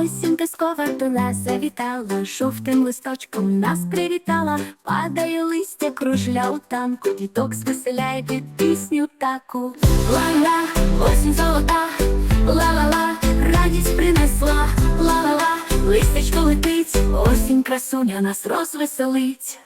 Осінь казкова до нас завітала, жовтим листочком нас привітала, падає листя, кружля у танку, діток звеселяє під пісню таку. Ла-ла, осінь золота, ла-ла-ла, радість принесла, ла-ла-ла, листечко летить, осінь красуня нас розвеселить.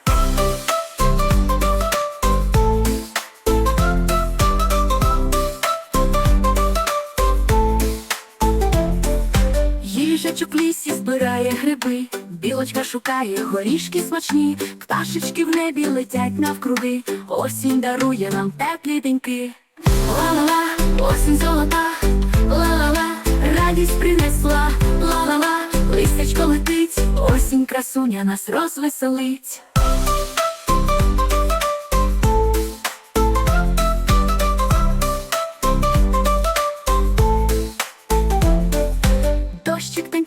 Їжачок лісі збирає гриби, білочка шукає горішки смачні, пташечки в небі летять навкруги, осінь дарує нам теплі деньки. Ла-ла-ла, осінь золота, ла-ла-ла, радість принесла, ла-ла-ла, листечко летить, осінь красуня нас розвеселить.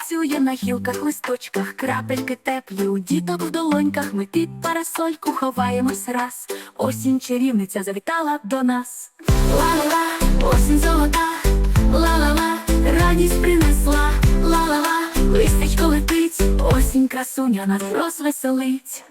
Танцює на гілках, листочках, крапельки теплі у діток в долоньках. Ми під парасольку ховаємось раз. Осінь чарівниця завітала до нас. Ла-ла-ла, осінь золота, ла-ла-ла, радість принесла, ла-ла-ла, листечко летить, осінь красуня нас розвеселить.